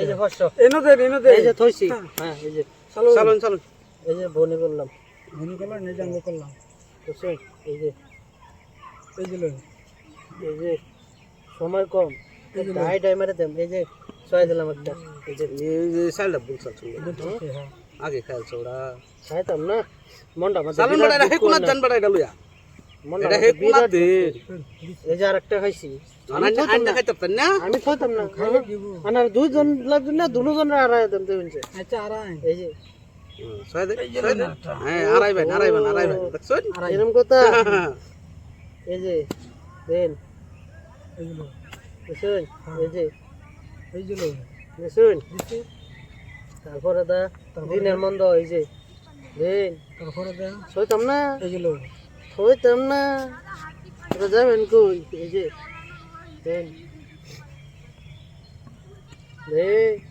এই যে পাঁচশো এনো দে এনো দে এই যে থইছি। হ্যাঁ। এই যে। চালু চালুন চালুন। এই যে বনি করলাম। করলাম করলাম। এই যে। এই যে এই যে সময় কম। ঢাই টাইমারে দেন। এই যে ছয় দিলাম একটা। এই যে। এই যে সাইলটা বলছ হ্যাঁ। আগে খাইতাম না। চালুন বড় এটা হে কোনাত জান বড় এটা লইয়া। আমার হে বিরাট দে এই যে আরেকটা খাইছি। আমি খাইতাম না? আনার না দুজন আড়াই দেবেন আচ্ছা আরাই এই যে। হ্যাঁ এরকম কথা। এই যে দেন। এই যে। দিছি তারপরে দা দিনের মন্দ এই যে। দেন। তারপরে দে। সইতাম না। এই যে সইতাম না যাবেন কই? এই যে। দেন। রে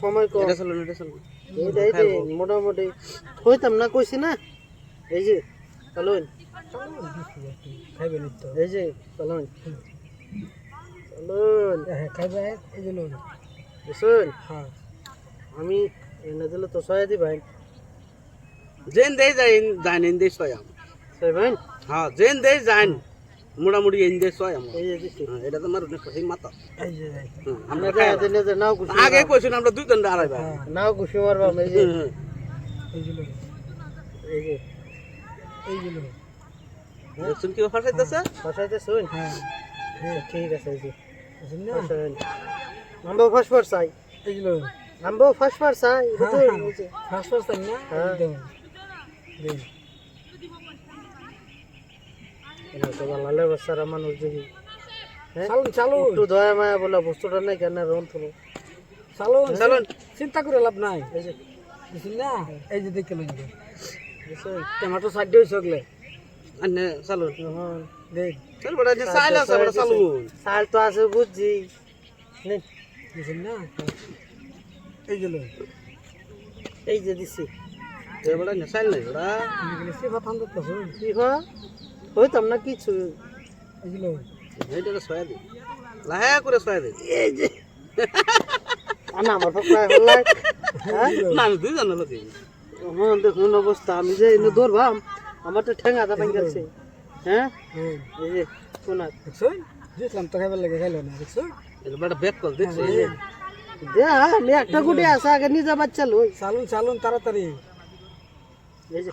সময় কম। এটা চালুন এটা চালুন এইটাই দে মোটামুটি। হইতাম না কইছি না? এই যে চলুন। চালু খাইবে নি তো এই যে চলুন। চলুন। হ্যাঁ খাইবে এই যে লই বুঝছেন? হ্যাঁ আমি এনে দিলে তো দি ভাই। জেন দেই যাই জান এন দেই ছয় ভাই? হ্যাঁ জেন দেই জান মোটামুটি এন দেই ছয় এই যে দিছি হ্যাঁ, এটা তো মার সেই। হুম, আমরা আমরা খাই। দিনে যে নাও খুশি আগে কইছেন আমরা দুইজন আড়াইবা হ্যাঁ নাও খুশি মারবাম এই যে। এই যে এই যে। এই যে দেখছুন কি ফাটাইতেছে ফাঁসাইতে শুন হ্যাঁ। ঠিক আছে এই যে। আমরাও ফার্স্ট বার চাই। এই যে লই আমরাও ফার্স্ট বার চাই হ্যাঁ? হ্যাঁ ফার্স্ট ফার্স্ট না? হ্যাঁ। এটা তো ভালো বাচ্চারা মানুষ দেখি? চালুন চালুন। একটু দয়া মায়া বলে বস্তুটা নাই কেন রন তুলো। চালুন চালুন। চিন্তা করে লাভ নাই। এই যে। বুঝছেন না? এই যে দেখে লই? টমেটো সাইড দিয়ে সকলে আনে চালুন। দেখ চল বড় যে সাইল আছে বড় চালুন। সাল তো আছে বুঝছি নিন, বুঝছেন না? এই যে লই এই যে দিছি। এ বড় না সাইল নাই বড় এগুলো সে তো কি হয় হইতাম না কিছু লাহে করে ছয় দে এই যে। আমার হ্যাঁ? না আমি দুইজন লোক হ্যাঁ দেখুন অবস্থা। আমি যে এনে ধরবাম আমার তো ঠেঙ্গা দা পাই গেছে। হ্যাঁ? হ্যাঁ। এই যে শোনা দেখছুন দিয়েছিলাম তো খাইবার লাগে খাইলো না দেখছুন এটা ব্যাক কল দেখছিস দে আমি একটা গুটি আছে আগে নিজে বাচ্চা লই। চালুন চালুন তাড়াতাড়ি। এই যে।